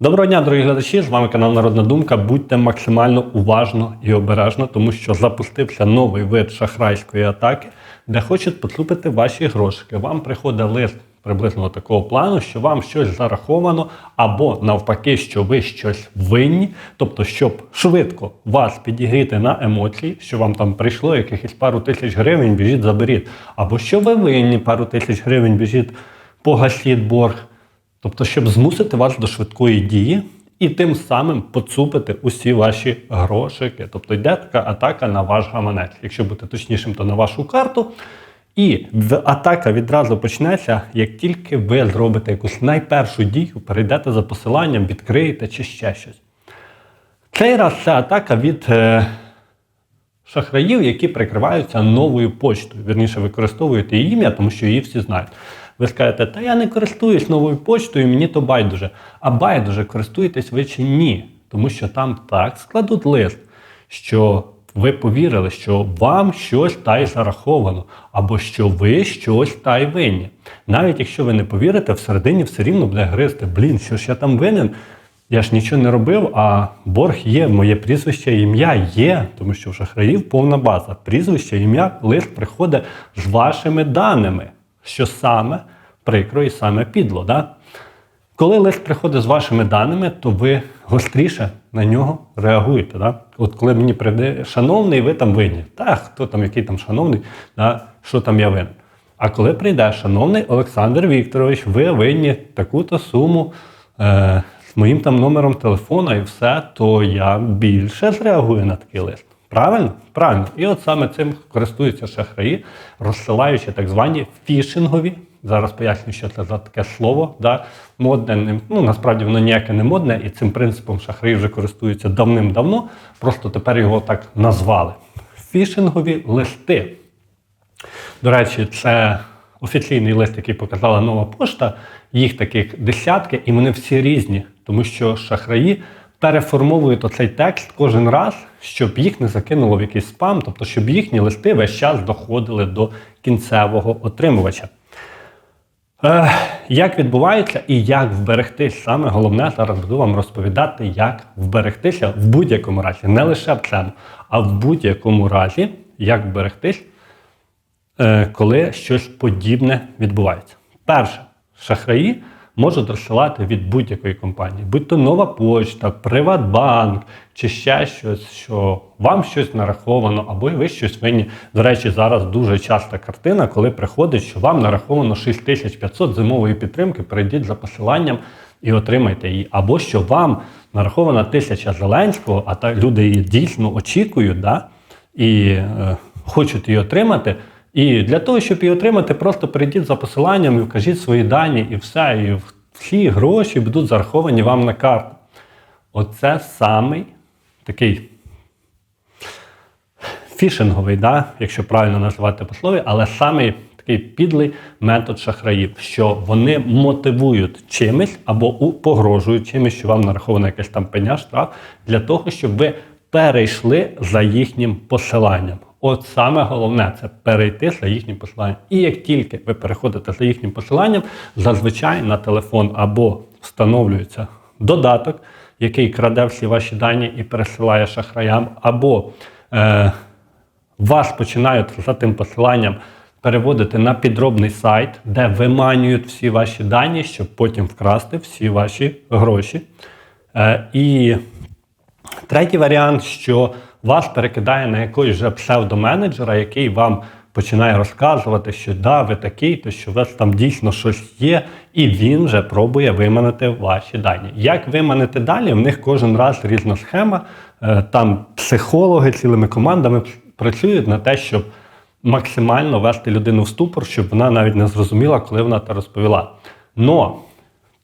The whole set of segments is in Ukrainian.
Доброго дня, дорогі глядачі! З вами канал Народна Думка. Будьте максимально уважно і обережно, тому що запустився новий вид шахрайської атаки, де хочуть поцупити ваші грошики. Вам приходить лист приблизно такого плану, що вам щось зараховано, або навпаки, що ви щось винні. Тобто, щоб швидко вас підігріти на емоції, що вам там прийшло якихось пару тисяч гривень, біжіть, заберіть. Або що ви винні пару тисяч гривень, біжіть, погасіть борг. Тобто, щоб змусити вас до швидкої дії і тим самим поцупити усі ваші грошики. Тобто йде така атака на ваш гаманець. Якщо бути точнішим, то на вашу карту. І атака відразу почнеться, як тільки ви зробите якусь найпершу дію, перейдете за посиланням, відкриєте чи ще щось. Цей раз це атака від е, шахраїв, які прикриваються новою почтою. Вірніше, використовуєте її ім'я, тому що її всі знають. Ви скажете, та я не користуюсь новою почтою, мені то байдуже. А байдуже, користуєтесь ви чи ні? Тому що там так складуть лист, що ви повірили, що вам щось та й зараховано, або що ви щось та й винні. Навіть якщо ви не повірите, всередині все рівно буде гризти. Блін, що ж я там винен? Я ж нічого не робив, а борг є, моє прізвище, ім'я є, тому що в шахраїв повна база. Прізвище, ім'я, лист приходить з вашими даними, що саме прикро і саме підло. Да? Коли лист приходить з вашими даними, то ви гостріше на нього реагуєте. Да? От коли мені прийде шановний, ви там винні. Та хто там, який там шановний, да? що там я винен. А коли прийде шановний Олександр Вікторович, ви винні таку-то суму е, з моїм там номером телефона і все, то я більше зреагую на такий лист. Правильно? Правильно. І от саме цим користуються шахраї, розсилаючи так звані фішингові. Зараз поясню, що це за таке слово, да, модне. Ну, насправді воно ніяке не модне, і цим принципом шахраї вже користуються давним-давно, просто тепер його так назвали. Фішингові листи. До речі, це офіційний лист, який показала нова пошта. Їх таких десятки, і вони всі різні, тому що шахраї переформовують оцей текст кожен раз, щоб їх не закинуло в якийсь спам, тобто щоб їхні листи весь час доходили до кінцевого отримувача. Е, як відбувається і як вберегтись? Саме головне зараз буду вам розповідати, як вберегтися в будь-якому разі, не лише в цьому, а в будь-якому разі, як вберегтись, е, коли щось подібне відбувається. Перше, шахраї можуть розсилати від будь-якої компанії, будь то нова почта, Приватбанк чи ще щось, що вам щось нараховано, або ви щось винні. До речі, зараз дуже часта картина, коли приходить, що вам нараховано 6500 зимової підтримки, перейдіть за посиланням і отримайте її. Або що вам нарахована тисяча Зеленського, а та люди її дійсно очікують, да? і е, хочуть її отримати. І для того, щоб її отримати, просто перейдіть за посиланням і вкажіть свої дані, і все. І всі гроші будуть зараховані вам на карту. Оце самий такий фішинговий, да? якщо правильно називати по слові, але самий такий підлий метод шахраїв, що вони мотивують чимось або погрожують чимось, що вам нарахована якась там пеня, штраф, для того, щоб ви перейшли за їхнім посиланням. От саме головне це перейти за їхнім посиланням. І як тільки ви переходите за їхнім посиланням, зазвичай на телефон або встановлюється додаток, який краде всі ваші дані і пересилає шахраям, або е, вас починають за тим посиланням переводити на підробний сайт, де виманюють всі ваші дані, щоб потім вкрасти всі ваші гроші. Е, і третій варіант, що вас перекидає на якогось вже псевдоменеджера, який вам починає розказувати, що да, ви такий, то що у вас там дійсно щось є, і він вже пробує виманити ваші дані. Як виманити далі? В них кожен раз різна схема. Е, Там психологи цілими командами працюють на те, щоб максимально вести людину в ступор, щоб вона навіть не зрозуміла, коли вона це розповіла. Но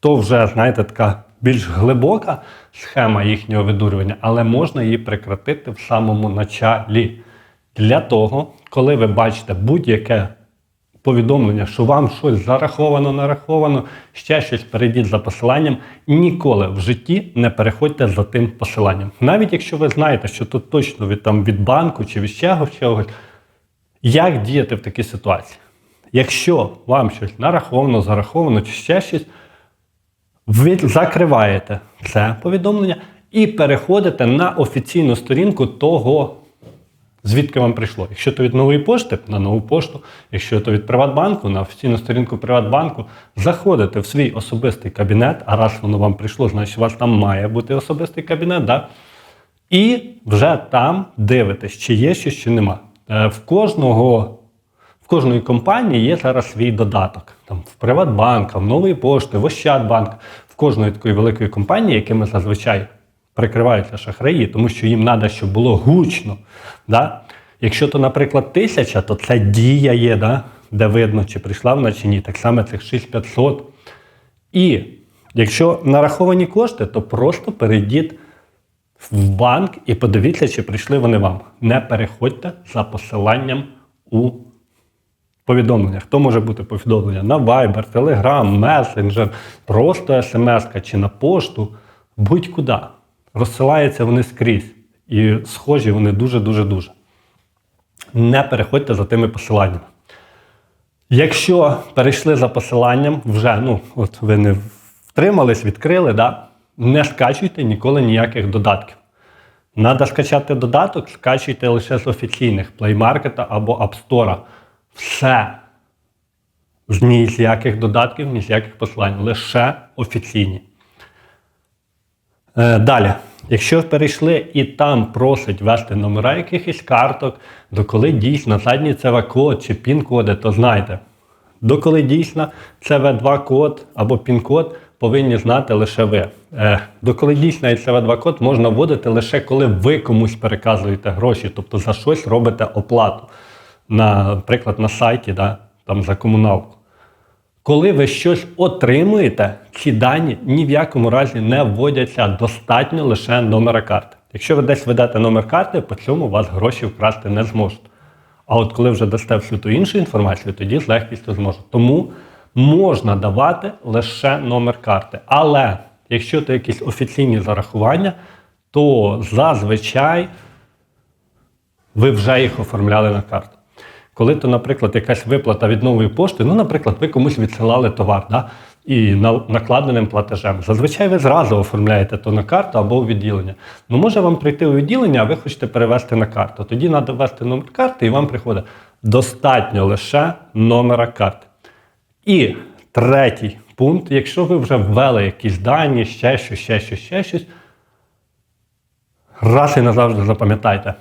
то вже, знаєте, така більш глибока схема їхнього видурювання, але можна її прекратити в самому началі. Для того, коли ви бачите будь-яке повідомлення, що вам щось зараховано, нараховано, ще щось перейдіть за посиланням, ніколи в житті не переходьте за тим посиланням. Навіть якщо ви знаєте, що тут точно від, там, від банку чи від чогось, чогось, як діяти в такій ситуації? Якщо вам щось нараховано, зараховано чи ще щось, Ви закриваєте це повідомлення і переходите на офіційну сторінку того, звідки вам прийшло. Якщо то від нової пошти, на нову пошту, якщо то від Приватбанку, на офіційну сторінку Приватбанку, заходите в свій особистий кабінет, а раз воно вам прийшло, значить у вас там має бути особистий кабінет. Да? І вже там дивитесь, чи є щось, чи нема. Е, В кожного. В кожної компанії є зараз свій додаток. Там в Приватбанка, в Нової пошти, в Ощадбанк, в кожної такої великої компанії, якими зазвичай прикриваються шахраї, тому що їм треба, щоб було гучно. Да? Якщо то, наприклад, тисяча, то це дія є, да? де видно, чи прийшла вона, чи ні. Так само цих 6500. І якщо нараховані кошти, то просто перейдіть в банк і подивіться, чи прийшли вони вам. Не переходьте за посиланням у повідомлення. Хто може бути повідомлення? На Viber, Telegram, Messenger, просто смс чи на пошту, будь-куди. Розсилаються вони скрізь. І схожі вони дуже-дуже дуже. Не переходьте за тими посиланнями. Якщо перейшли за посиланням, вже ну, от ви не втримались, відкрили, да? не скачуйте ніколи ніяких додатків. Надо скачати додаток, скачуйте лише з офіційних Play Market або App Store. Все. Ні з яких додатків, ні з яких посилань, лише офіційні. Е, далі, якщо перейшли і там просить ввести номера якихось карток, доколи дійсно задній ЦВ-код чи пін-коди, то знайте, доколи дійсно ЦВ2 код або пін-код повинні знати лише ви. Е, доколи дійсно ЦВ2 код можна вводити лише коли ви комусь переказуєте гроші, тобто за щось робите оплату. Наприклад, на сайті, да, там за комуналку. Коли ви щось отримуєте, ці дані ні в якому разі не вводяться достатньо лише номера карти. Якщо ви десь ведете номер карти, по цьому вас гроші вкрасти не зможуть. А от коли вже дасте всю ту іншу інформацію, тоді з легкістю зможуть. Тому можна давати лише номер карти. Але якщо це якісь офіційні зарахування, то зазвичай ви вже їх оформляли на карту. Коли то, наприклад, якась виплата від нової пошти, ну, наприклад, ви комусь відсилали товар да, і накладеним платежем. Зазвичай ви зразу оформляєте то на карту або у відділення. Ну, може вам прийти у відділення, а ви хочете перевести на карту. Тоді треба ввести номер карти, і вам приходить достатньо лише номера карти. І третій пункт, якщо ви вже ввели якісь дані, ще щось, ще щось, ще щось, раз і назавжди запам'ятайте.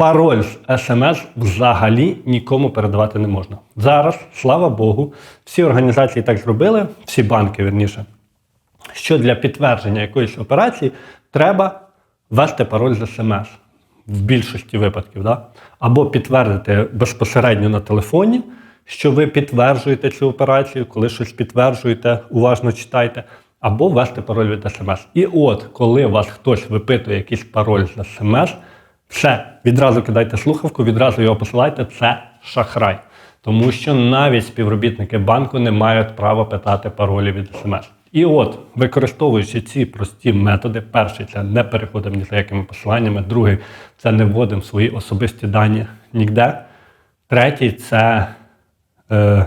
Пароль з смс взагалі нікому передавати не можна. Зараз, слава Богу, всі організації так зробили, всі банки, верніше, що для підтвердження якоїсь операції треба ввести пароль з смс в більшості випадків. Да? Або підтвердити безпосередньо на телефоні, що ви підтверджуєте цю операцію, коли щось підтверджуєте, уважно читайте, або ввести пароль від смс. І от, коли вас хтось випитує якийсь пароль з смс, все, відразу кидайте слухавку, відразу його посилайте. Це шахрай. Тому що навіть співробітники банку не мають права питати паролі від смс. І от, використовуючи ці прості методи, перший це не переходимо ні за якими посиланнями, другий це не вводимо свої особисті дані ніде. Третій це е,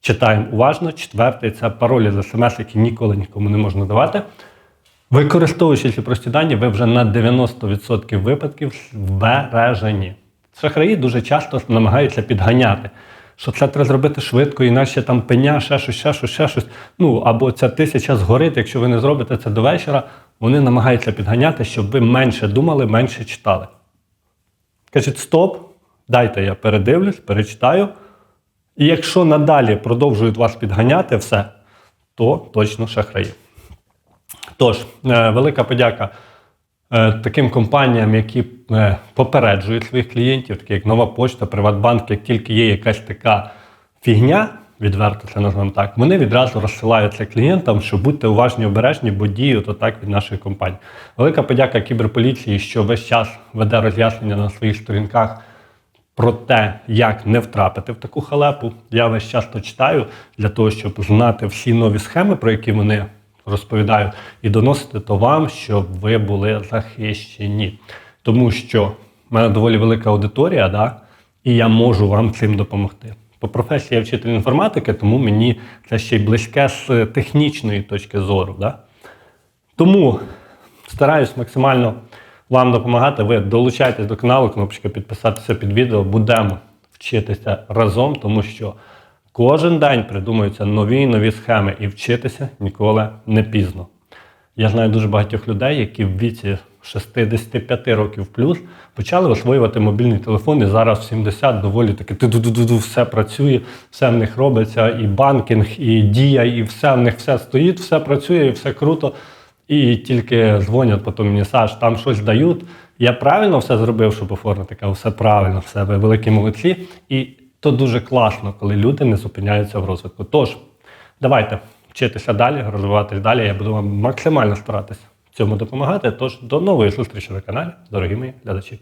читаємо уважно. Четвертий це паролі з смс, які ніколи нікому не можна давати. Використовуючи ці прості дані, ви вже на 90% випадків збережені. Шахраї дуже часто намагаються підганяти, що це треба зробити швидко, інакше там пеня, ще щось, ще щось, ще щось. Ну або ця тисяча згорить, якщо ви не зробите це до вечора, вони намагаються підганяти, щоб ви менше думали, менше читали. Кажуть, стоп, дайте я передивлюсь, перечитаю. І якщо надалі продовжують вас підганяти все, то точно шахраї. Тож, е, велика подяка е, таким компаніям, які е, попереджують своїх клієнтів, такі як Нова Почта, Приватбанк, як тільки є якась така фігня, відверто це назвемо так, вони відразу розсилають це клієнтам, що будьте уважні, обережні, бо діють отак від нашої компанії. Велика подяка кіберполіції, що весь час веде роз'яснення на своїх сторінках. Про те, як не втрапити в таку халепу, я весь час то читаю для того, щоб знати всі нові схеми, про які вони розповідаю, і доносити то вам, щоб ви були захищені. Тому що в мене доволі велика аудиторія, да, і я можу вам цим допомогти. По професії я вчитель інформатики, тому мені це ще й близьке з технічної точки зору. Да? Тому стараюсь максимально вам допомагати. Ви долучайтесь до каналу, кнопочка підписатися під відео. Будемо вчитися разом, тому що кожен день придумуються нові і нові схеми, і вчитися ніколи не пізно. Я знаю дуже багатьох людей, які в віці 65 років плюс почали освоювати мобільний телефон, і зараз в 70 доволі таки ту-ду-ду-ду, все працює, все в них робиться, і банкінг, і дія, і все в них все стоїть, все працює, і все круто. І тільки дзвонять потім мені, Саш, там щось дають. Я правильно все зробив, щоб оформити, все правильно, все ви великі молодці. І то дуже класно, коли люди не зупиняються в розвитку. Тож, давайте вчитися далі, розвиватись далі. Я буду вам максимально старатися цьому допомагати. Тож до нової зустрічі на каналі, дорогі мої глядачі.